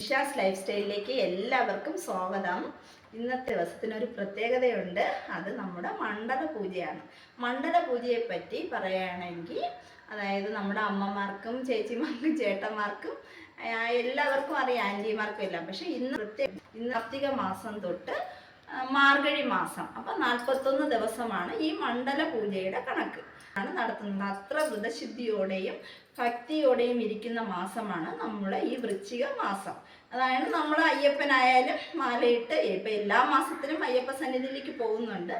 Nisha's life സ്റ്റൈലിലേക്ക് എല്ലാവർക്കും സ്വാഗതം. ഇന്നത്തെ ദിവസത്തിനൊരു പ്രത്യേകതയുണ്ട്. അത് നമ്മുടെ മണ്ഡല പൂജയാണ്. മണ്ഡല പൂജയെ പറ്റി പറയുകയാണെങ്കിൽ അതായത് നമ്മുടെ അമ്മമാർക്കും ചേച്ചിമാർക്കും ചേട്ടന്മാർക്കും എല്ലാവർക്കും അറിയാം ആന്റിമാർക്കും എല്ലാം. പക്ഷെ ഇന്ന് പ്രത്യേക ഇന്ന് കാർത്തിക മാസം തൊട്ട് മാർഗഴി മാസം. അപ്പം നാൽപ്പത്തൊന്ന് ദിവസമാണ് ഈ മണ്ഡല പൂജയുടെ കണക്ക്. ആണ് നടത്തുന്നത്. അത്ര വ്രതശുദ്ധിയോടെയും ഭക്തിയോടെയും ഇരിക്കുന്ന മാസമാണ് നമ്മുടെ ഈ വൃശ്ചിക മാസം. അതായത് നമ്മൾ അയ്യപ്പനായാലും മാലയിട്ട് ഇപ്പം എല്ലാ മാസത്തിലും അയ്യപ്പ സന്നിധിയിലേക്ക് പോകുന്നുണ്ട്.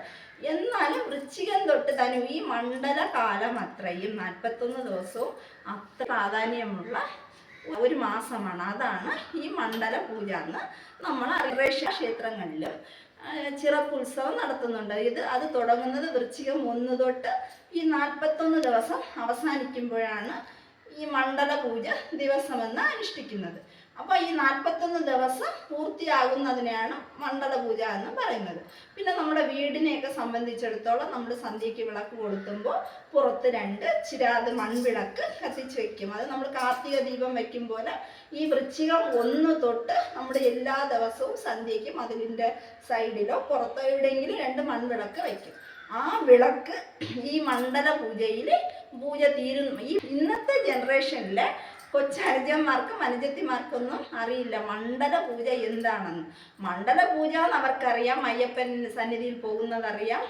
എന്നാലും വൃശ്ചികം തൊട്ട് തനു ഈ മണ്ഡല കാലം അത്രയും നാൽപ്പത്തൊന്ന് ദിവസവും അത്ര പ്രാധാന്യമുള്ള ഒരു മാസമാണ്. അതാണ് ഈ മണ്ഡല പൂജ എന്ന് നമ്മൾ ക്ഷേത്രങ്ങളിലും ചിറപ്പുത്സവം നടത്തുന്നുണ്ട്. ഇത് അത് തുടങ്ങുന്നത് വൃശ്ചികം ഒന്ന് തൊട്ട് ഈ നാൽപ്പത്തൊന്ന് ദിവസം അവസാനിക്കുമ്പോഴാണ് ഈ മണ്ഡല പൂജ ദിവസമെന്ന് അനുഷ്ഠിക്കുന്നത്. അപ്പോൾ ഈ നാൽപ്പത്തൊന്ന് ദിവസം പൂർത്തിയാകുന്നതിനെയാണ് മണ്ഡല പൂജ എന്ന് പറയുന്നത്. പിന്നെ നമ്മുടെ വീടിനെയൊക്കെ സംബന്ധിച്ചിടത്തോളം നമ്മൾ സന്ധ്യയ്ക്ക് വിളക്ക് കൊളുത്തുമ്പോൾ പുറത്ത് രണ്ട് ചിരാത് മൺവിളക്ക് കത്തിച്ച് വെക്കും. അത് നമ്മൾ കാർത്തിക ദീപം വെക്കും പോലെ ഈ വൃശ്ചികം ഒന്ന് തൊട്ട് നമ്മുടെ എല്ലാ ദിവസവും സന്ധ്യയ്ക്ക് അതിന്റെ സൈഡിലോ പുറത്തോ എവിടെയെങ്കിലും രണ്ട് മൺവിളക്ക് വെക്കും. ആ വിളക്ക് ഈ മണ്ഡല പൂജയിൽ പൂജ തീരുന്നു. ഈ ഇന്നത്തെ ജനറേഷനിലെ കൊച്ചനുജന്മാർക്കും അനുജത്തിമാർക്കൊന്നും അറിയില്ല. മണ്ഡല പൂജ എന്താണെന്ന്. മണ്ഡല പൂജ എന്ന് അവർക്കറിയാം. അയ്യപ്പൻ സന്നിധിയിൽ പോകുന്നതറിയാം.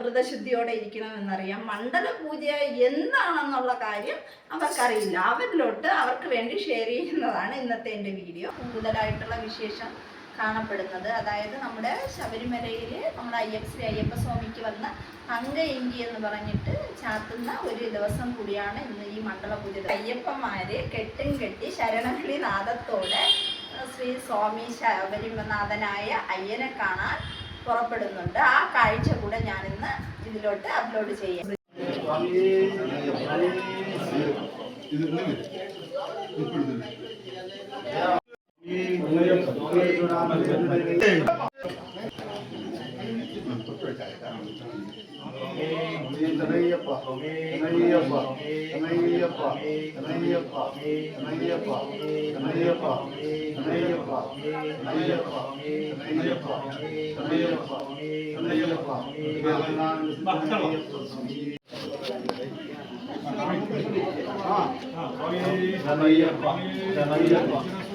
വ്രതശുദ്ധിയോടെ ഇരിക്കണമെന്നറിയാം. മണ്ഡല പൂജ എന്താണെന്നുള്ള കാര്യം അവർക്കറിയില്ല. അവരിലോട്ട് അവർക്ക് വേണ്ടി ഷെയർ ചെയ്യുന്നതാണ് ഇന്നത്തെ എന്റെ വീഡിയോ കൂടുതലായിട്ടുള്ള വിശേഷം കാണപ്പെടുന്നത് അതായത് നമ്മുടെ ശബരിമലയിൽ നമ്മുടെ അയ്യപ്പ ശ്രീ അയ്യപ്പ സ്വാമിക്ക് വന്ന തങ്ക എങ്കി എന്ന് പറഞ്ഞിട്ട് ചാത്തുന്ന ഒരു ദിവസം കൂടിയാണ് ഇന്ന് ഈ മണ്ഡല പൂജ അയ്യപ്പന്മാര് കെട്ടും കെട്ടി ശരണകളി നാദത്തോടെ ശ്രീ സ്വാമി ശബരിമനാഥനായ അയ്യനെ കാണാൻ പുറപ്പെടുന്നുണ്ട് ആ കാഴ്ച കൂടെ ഇന്ന് ഇതിലോട്ട് അപ്ലോഡ് ചെയ്യാം ಕನಯ್ಯಪ್ಪ ಕನಯ್ಯಪ್ಪ ಕನಯ್ಯಪ್ಪ ಕನಯ್ಯಪ್ಪ ಕನಯ್ಯಪ್ಪ ಕನಯ್ಯಪ್ಪ ಕನಯ್ಯಪ್ಪ ಕನಯ್ಯಪ್ಪ ಕನಯ್ಯಪ್ಪ ಕನಯ್ಯಪ್ಪ ಕನಯ್ಯಪ್ಪ ಕನಯ್ಯಪ್ಪ ಕನಯ್ಯಪ್ಪ ಕನಯ್ಯಪ್ಪ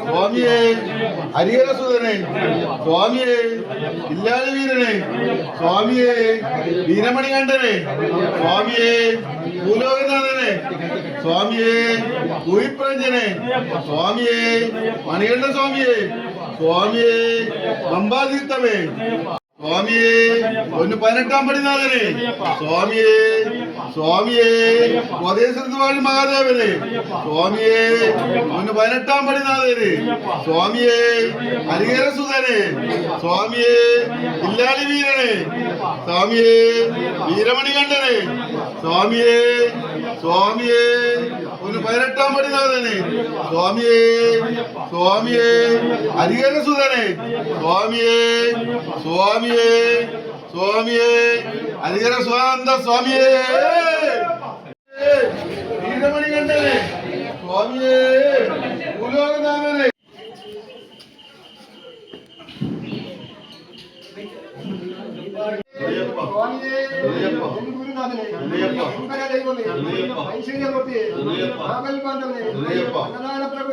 സ്വാമിയെ ഹരിഹരസുതനെ സ്വാമിയെ ഇല്ലാതെ വീരനെ സ്വാമിയെ വീരമണികണ്ഠനെ സ്വാമിയെ ഭൂലോകനാഥനെ സ്വാമിയെ കുയിപ്രഞ്ജനെ സ്വാമിയെ മണികണ്ഠ സ്വാമിയെ സ്വാമിയെ പമ്പാതീർത്ഥമേ സ്വാമിയെ ഒന്ന് പതിനെട്ടാം പടിനാഥനെ സ്വാമിയെ സ്വാമിയെ സ്വദേശവാഴി മഹാദേവനെ സ്വാമിയെ ഒന്ന് പതിനെട്ടാം പടിനാഥനെ സ്വാമിയെ ഹരിഹരസുതനെ സ്വാമിയെ ഇല്ലാളി വീരനെ സ്വാമിയെ വീരമണികണ്ഠനെ സ്വാമിയെ സ്വാമിയെ ഒന്ന് പതിനെട്ടാം പടിനാഥനെ സ്വാമിയേ സ്വാമിയെ ഹരിഹര സ്വാനന്ദ സ്വാമിയെ സ്വാമിയെ சுவாமியே சுவாமியே அதிகர சுவாந்த சுவாமியே வீரமணி கண்டனே சுவாமியே உலோகதாமனே ఐశ్వర్యమూర్తి ప్రభు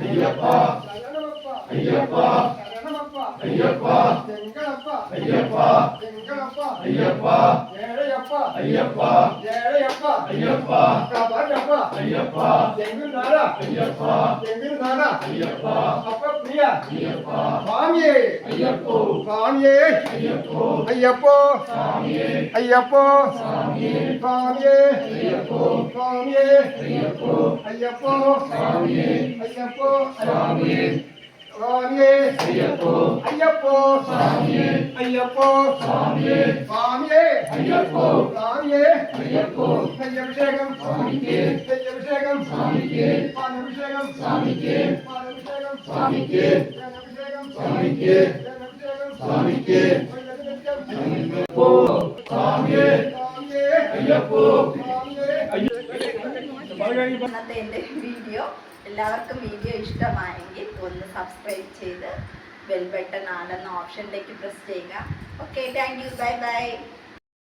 ஐயப்பா ஐயப்பா ஐயப்பா. எங்களப்பா ஐயப்பா. எங்களப்பா ஐயப்பா. ஏழையப்பா. ஐயப்பா. ஏழையப்பா. ஐயப்பா. காபாடப்பா ஐயப்பா. எங்கள் நாரா ஐயப்பா. எங்கள் நாரா ஐயப்பா. அப்ப பிரியா ஐயப்பா. சுவாமியே. ஐயப்போ. சுவாமியே. ஐயப்போ. ஐயப்போ. சுவாமியே. ஐயப்போ. சுவாமியே. சுவாமியே. ஐயப்போ. சுவாமியே. ஐயப்போ. ஐயப்போ. சுவாமியே. ஐயப்போ. சுவாமியே. சுவாமியே. ஐயப்போ. ஐயப்போ. சுவாமியே. ஐயப்போ. சுவாமியே. சுவாமியே. ஐயப்போ. சுவாமியே. ஐயப்போ. நெய் அபிஷேகம் சுவாமிக்கு. நெய் அபிஷேகம் ஐயப்போ. ஐயப்போ. ഇന്നത്തെ എന്റെ വീഡിയോ എല്ലാവർക്കും വീഡിയോ ഇഷ്ടമായെങ്കിൽ ഒന്ന് സബ്സ്ക്രൈബ് ചെയ്ത് ബെൽ ബട്ടൺ ആണെന്ന ഓപ്ഷനിലേക്ക് പ്രസ് ചെയ്യുക. Okay thank you bye bye